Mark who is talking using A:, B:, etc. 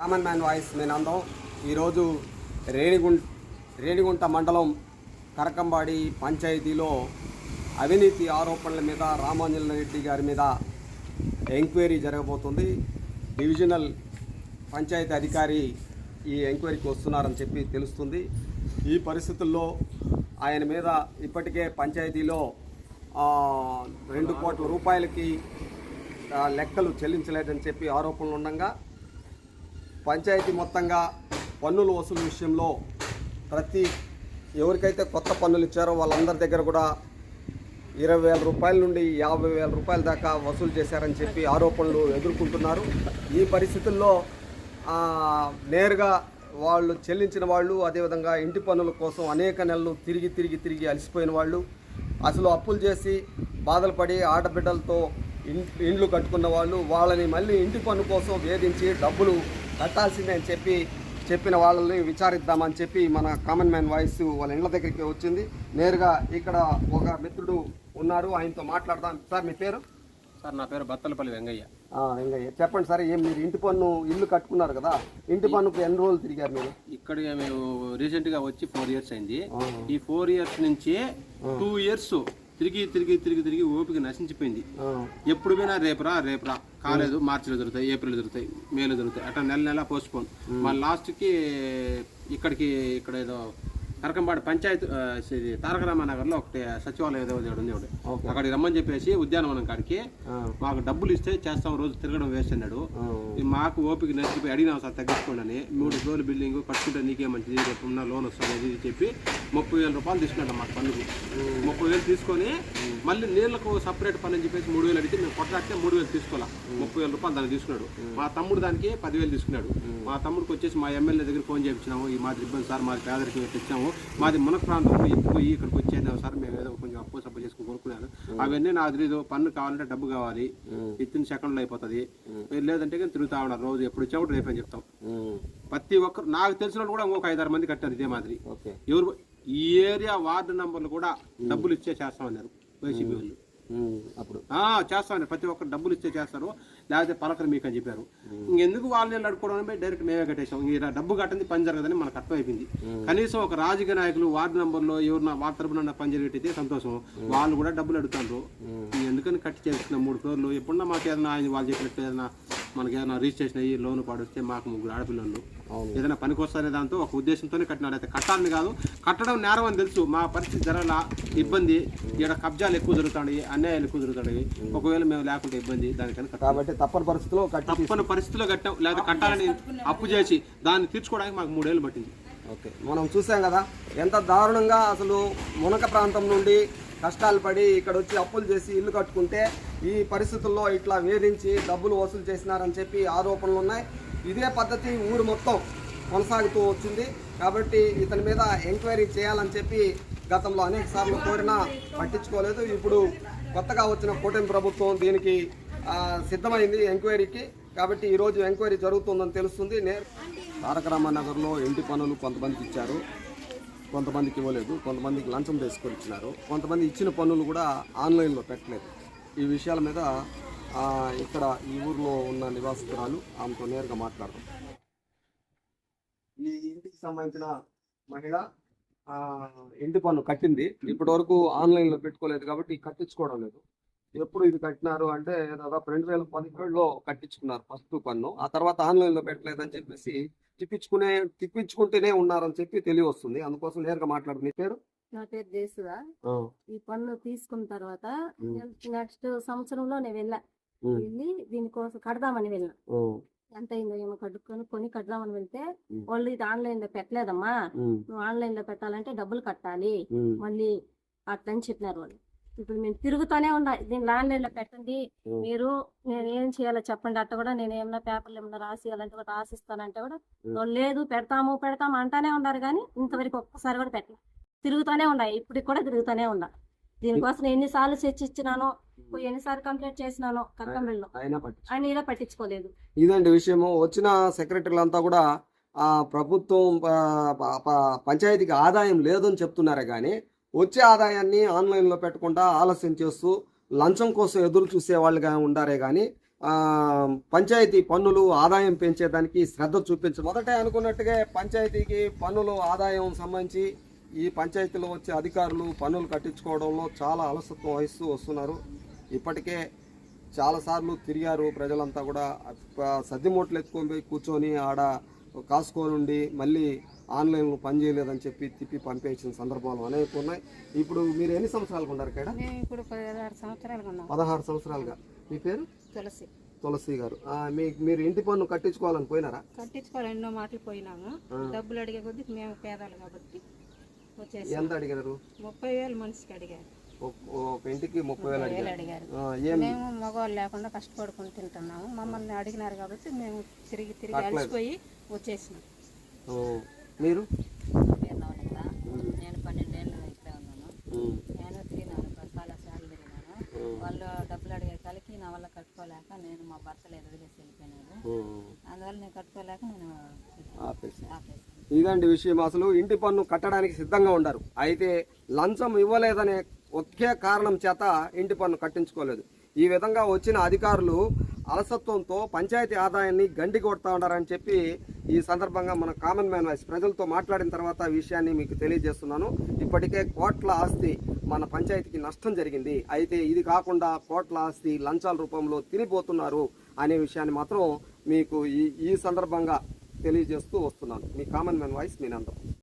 A: Common man voice మేనందం ఈరోజు రేణిగుంట రేణిగుంట మండలం కరకంబాడి పంచాయతీలో అవినీతి ఆరోపణల మీద రామాంజన రెడ్డి గారి మీద ఎంక్వైరీ జరగబోతుంది. డివిజనల్ పంచాయతీ అధికారి ఈ ఎంక్వైరీకి వస్తున్నారని చెప్పి తెలుస్తుంది. ఈ పరిస్థితుల్లో ఆయన మీద ఇప్పటికే పంచాయతీలో రెండు కోట్ల రూపాయలకి లెక్కలు చెల్లించలేదని చెప్పి ఆరోపణలు ఉండగా పంచాయతీ మొత్తంగా పన్నుల వసూలు విషయంలో ప్రతి ఎవరికైతే కొత్త పన్నులు ఇచ్చారో వాళ్ళందరి దగ్గర కూడా ఇరవై వేల రూపాయల నుండి యాభై వేల రూపాయల దాకా వసూలు చేశారని చెప్పి ఆరోపణలు ఎదుర్కొంటున్నారు. ఈ పరిస్థితుల్లో నేరుగా వాళ్ళు చెల్లించిన వాళ్ళు అదేవిధంగా ఇంటి పన్నుల కోసం అనేక నెలలు తిరిగి తిరిగి తిరిగి అలసిపోయిన వాళ్ళు అసలు అప్పులు చేసి బాధలు పడి ఆడబిడ్డలతో ఇండ్లు కట్టుకున్న వాళ్ళు వాళ్ళని మళ్ళీ ఇంటి పన్ను కోసం వేధించి డబ్బులు కట్టాల్సిందే అని చెప్పి చెప్పిన వాళ్ళని విచారిద్దామని చెప్పి మన కామన్ మ్యాన్ వాయిస్ వాళ్ళ ఇండ్ల దగ్గరికి వచ్చింది. నేరుగా ఇక్కడ ఒక మిత్రుడు ఉన్నారు ఆయనతో మాట్లాడదాం. సార్ మీ పేరు?
B: సార్ నా పేరు బత్తలపల్లి వెంగయ్య.
A: వెంగయ్య. చెప్పండి సార్ ఏం మీరు ఇంటి పన్ను ఇల్లు కట్టుకున్నారు కదా ఇంటి పన్నుకు ఎన్ని రోజులు తిరిగారు మీరు?
B: ఇక్కడికి మేము రీసెంట్గా వచ్చి ఫోర్ ఇయర్స్ అయింది. ఈ ఫోర్ ఇయర్స్ నుంచి టూ ఇయర్స్ తిరిగి తిరిగి తిరిగి తిరిగి ఓపిక నశించిపోయింది. ఎప్పుడు పోయినా రేపురా రేపురా. కాలేదు మార్చిలో దొరుకుతాయి ఏప్రిల్ దొరుకుతాయి మేలో దొరుకుతాయి అట్లా నెల నెల పోస్ట్ పోన్ మా లాస్ట్కి ఇక్కడికి ఇక్కడ ఏదో కరకంపాడు పంచాయత్ ఇది తారక రామానగర్లో ఒకటి సచివాలయం ఏదో ఉంది ఒకటి. అక్కడికి రమ్మని చెప్పేసి ఉద్యానవనం కాడికి మాకు డబ్బులు ఇస్తే చేస్తాం రోజు తిరగడం వేస్ట్ అన్నాడు. మాకు ఓపిక నచ్చిపోయి అడిగినాం సార్ తగ్గించుకోండి అని. మూడు ఫ్లోర్ బిల్డింగ్ కట్టుకుంటే నీకే మంచిది రేపు ఉన్న లోన్ వస్తుంది ఇది చెప్పి ముప్పై వేల రూపాయలు తీసుకున్నాడు మాకు పన్నుకు. ముప్పై వేలు తీసుకొని మళ్ళీ నీళ్ళకు సపరేట్ పని అని చెప్పేసి మూడు వేలు అడిగితే మేము కొట్లాడితే మూడు వేలు తీసుకోవాలా. ముప్పై వేల రూపాయలు దాన్ని తీసుకున్నాడు. మా తమ్ముడు దానికి పదివేలు తీసుకున్నాడు. మా తమ్ముడికి వచ్చేసి మా ఎమ్మెల్యే దగ్గర ఫోన్ చేయించినాము. ఈ మాది ఇబ్బంది సార్ మాది పేదరికం తెచ్చాము. మాది మునక ప్రాంతం ఎత్తుపోయి ఇక్కడికి వచ్చేద్దాం సార్ మేము ఏదో కొంచెం అప్పు సప్పు చేసుకుని కొనుక్కున్నాను. అవన్నీ నాకు తెలియదు పన్ను కావాలంటే డబ్బు కావాలి. ఇచ్చిన సెకండ్లో అయిపోతుంది. లేదంటే కానీ తిరుగుతా ఉన్నారు. రోజు ఎప్పుడు వచ్చావు రేపని చెప్తాం.
A: ఉమ్,
B: ప్రతి ఒక్కరు నాకు తెలిసిన వాళ్ళు కూడా ఇంకొక ఐదారు మంది కట్టారు ఇదే మాదిరి. ఎవరు ఈ ఏరియా వార్డు నంబర్లు కూడా డబ్బులు ఇచ్చే చేస్తామన్నారు. వైసీపీ వాళ్ళు.
A: అప్పుడు.
B: ఆ, చేస్తామన్నారు. ప్రతి ఒక్కరు డబ్బులు ఇచ్చే చేస్తారు. లేకపోతే పలకరు మీకు అని చెప్పారు. ఇంకెందుకు వాళ్ళని అడుకోవడం డైరెక్ట్ మేమే కట్టేసాం ఈ డబ్బు కట్టింది పని జరగదని మనకు అర్థం అయిపోయింది కనీసం ఒక రాజకీయ నాయకులు వార్డు నంబర్లో ఎవరు నా వాళ్ళ తరపున పని జరిగితే సంతోషం. వాళ్ళు కూడా డబ్బులు అడుగుతారు ఎందుకని కట్టి చేస్తున్న మూడు ఫ్లోర్లు? ఎప్పుడన్నా మాకు ఏదైనా ఆయన వాళ్ళు చెప్పినట్టు ఏదైనా మనకి ఏదైనా రిజిస్ట్రేషన్ అయ్యి లోన్ పాడొస్తే మాకు ముగ్గురు ఆడపిల్లలు. ఏదైనా పనికి వస్తానే దాంతో ఒక ఉద్దేశంతోనే కట్టినాడు అయితే కట్టాలని కాదు కట్టడం నేరం అని తెలుసు. మా పరిస్థితి జరగల ఇబ్బంది. ఇక్కడ కబ్జాలు ఎక్కువ జరుగుతాయి అన్యాయాలు ఎక్కువ జరుగుతాయి. ఒకవేళ మేము లేకుంటే ఇబ్బంది దానికని
A: కాబట్టి తప్పని పరిస్థితిలో
B: తప్పని పరిస్థితిలో కట్టాం. లేదా కట్టాలని అప్పు చేసి దాన్ని తీర్చుకోవడానికి మాకు మూడేళ్ళు పట్టింది.
A: ఓకే. మనం చూసాం కదా ఎంత దారుణంగా అసలు మునక ప్రాంతం నుండి కష్టాలు పడి ఇక్కడ వచ్చి అప్పులు చేసి ఇల్లు కట్టుకుంటే ఈ పరిస్థితుల్లో ఇట్లా వేధించి డబ్బులు వసూలు చేసినారని చెప్పి ఆరోపణలు ఉన్నాయి. ఇదే పద్ధతి ఊరు మొత్తం కొనసాగుతూ వచ్చింది. కాబట్టి ఇతని మీద ఎంక్వైరీ చేయాలని చెప్పి గతంలో అనేక సార్లు కోరినా పట్టించుకోలేదు. ఇప్పుడు కొత్తగా వచ్చిన కూటమి ప్రభుత్వం దీనికి సిద్ధమైంది ఎంక్వైరీకి. కాబట్టి ఈరోజు ఎంక్వైరీ జరుగుతుందని తెలుస్తుంది. నేను తారక రామానగర్లో ఇంటి పనులు కొంతమందికి ఇచ్చారు. కొంతమందికి ఇవ్వలేదు. కొంతమందికి లంచం తీసుకొని ఇచ్చినారు కొంతమంది ఇచ్చిన పనులు కూడా ఆన్లైన్లో పెట్టలేదు. ఈ విషయాల మీద ఇక్కడ ఈ ఊర్లో ఉన్న నివాసితురాలు ఆమెతో నేరుగా మాట్లాడతాం ఈ ఇంటికి సంబంధించిన మహిళ ఇంటి పన్ను కట్టింది. ఇప్పటి వరకు ఆన్లైన్లో పెట్టుకోలేదు కాబట్టి కట్టించుకోవడం లేదు. ఎప్పుడు ఇది కట్టినారు అంటే దాదాపు రెండు వేల పదిహేడులో కట్టించుకున్నారు ఫస్ట్ పన్ను. ఆ తర్వాత ఆన్లైన్లో పెట్టలేదని చెప్పేసి తిప్పించుకునే తిప్పించుకుంటేనే ఉన్నారని చెప్పి తెలియ వస్తుంది అందుకోసం నేరుగా మాట్లాడు పేరు?
C: నా పేరు జేసుదా. ఈ పన్ను తీసుకున్న తర్వాత నెక్స్ట్ సంవత్సరంలో నేను వెళ్ళా. వెళ్ళి దీనికోసం కడదామని వెళ్ళిన
A: ఉమ్,
C: ఎంత అయిందో ఏమో కడుక్కొని కొని కడదామని వెళ్తే. వాళ్ళు ఇది ఆన్లైన్లో పెట్టలేదమ్మా నువ్వు ఆన్లైన్లో పెట్టాలంటే డబ్బులు కట్టాలి. మళ్ళీ అట్లని చెప్పినారు వాళ్ళు. ఇప్పుడు మేము తిరుగుతూనే ఉన్నా దీన్ని ఆన్లైన్లో పెట్టండి. మీరు నేను ఏం చేయాలో చెప్పండి అట్ట కూడా నేను ఏమన్నా పేపర్లు ఏమన్నా రాసి కూడా రాసిస్తానంటే కూడా. వాళ్ళు లేదు పెడతాము పెడతాము అంటానే ఉన్నారు కానీ ఇంతవరకు ఒక్కసారి కూడా పెట్టలేదు తిరుగుతూనే ఉన్నాయి ఇప్పటికి కూడా తిరుగుతూనే ఉన్నా. దీనికోసం ఎన్నిసార్లు చర్చించినానో ఎన్నిసార్లు కంప్లైంట్ చేసినానో
A: పట్టించు
C: ఆయన ఇలా పట్టించుకోలేదు.
A: ఇదండి విషయము. వచ్చిన సెక్రటరీలంతా కూడా ఆ ప్రభుత్వం పంచాయతీకి ఆదాయం లేదని చెప్తున్నారే కానీ వచ్చే ఆదాయాన్ని ఆన్లైన్లో పెట్టకుండా ఆలస్యం చేస్తూ లంచం కోసం ఎదురు చూసే వాళ్ళుగా ఉండారే కానీ ఆ, పంచాయతీ పన్నులు ఆదాయం పెంచేదానికి శ్రద్ధ చూపించు. మొదటే అనుకున్నట్టుగా పంచాయతీకి పన్నులు ఆదాయం సంబంధించి ఈ పంచాయతీలో వచ్చే అధికారులు పన్నులు కట్టించుకోవడంలో చాలా అలసత్వం వహిస్తూ వస్తున్నారు. ఇప్పటికే చాలాసార్లు తిరిగారు ప్రజలంతా కూడా. సద్దిమూటలు ఎత్తుకొని పోయి కూర్చొని ఆడ కాసుకొని ఉండి మళ్ళీ ఆన్లైన్లో పని చేయలేదని చెప్పి తిప్పి పంపేసిన సందర్భాలు అనేక ఉన్నాయి. ఇప్పుడు మీరు ఎన్ని సంవత్సరాలకు ఉన్నారు ఇక్కడ?
D: ఇప్పుడు పదహారు సంవత్సరాలుగా ఉన్నాం.
A: పదహారు సంవత్సరాలుగా. మీ పేరు?
D: తులసి.
A: తులసి గారు. మీ మీరు ఇంటి పన్ను కట్టించుకోవాలని పోయినారా?
D: కట్టించుకోవాలి ఎన్నో మాటలు పోయినాము. డబ్బులు అడిగే కొద్దీ మేము పేదాలు కాబట్టి
A: ఎంత అడిగినారు
D: ముప్పై వేలు మనిషికి అడిగారు.
A: ఒక- ఇంటికి ముప్పై వేలు అడిగారు.
D: అడిగారు. మేము మగవాళ్ళు లేకుండా కష్టపడుకుని తింటున్నాము. మమ్మల్ని అడిగినారు కాబట్టి మేము తిరిగి తిరిగి అలసిపోయి వచ్చేసినాం.
A: మీరు
E: నేను పన్నెండేళ్ళు ఇక్కడే ఉన్నాను
A: ఉమ్,
E: నేను తిరిగినాను పది సార్లు తిరిగినాను వాళ్ళు డబ్బులు అడిగే కలికి నా వల్ల కట్టుకోలేక నేను మా భర్త లేదు వదిలేసి వెళ్ళిపోయినాడు అందువల్ల నేను కట్టుకోలేక నేను ఆపేసాను
A: ఇదండి విషయం అసలు. ఇంటి పన్ను కట్టడానికి సిద్ధంగా ఉండరు. అయితే లంచం ఇవ్వలేదనే ఒకే కారణం చేత ఇంటి పన్ను కట్టించుకోలేదు. ఈ విధంగా వచ్చిన అధికారులు అలసత్వంతో పంచాయతీ ఆదాయాన్ని గండి కొడతా ఉన్నారని చెప్పి ఈ సందర్భంగా మన కామన్ మ్యాన్ వాయిస్ ప్రజలతో మాట్లాడిన తర్వాత విషయాన్ని మీకు తెలియజేస్తున్నాను. ఇప్పటికే కోట్ల ఆస్తి మన పంచాయతీకి నష్టం జరిగింది. అయితే ఇది కాకుండా కోట్ల ఆస్తి లంచాల రూపంలో తినిపోతున్నారు అనే విషయాన్ని మాత్రం మీకు ఈ ఈ సందర్భంగా తెలియజేస్తూ వస్తున్నాను. మీ కామన్ మ్యాన్ వాయిస్ మీ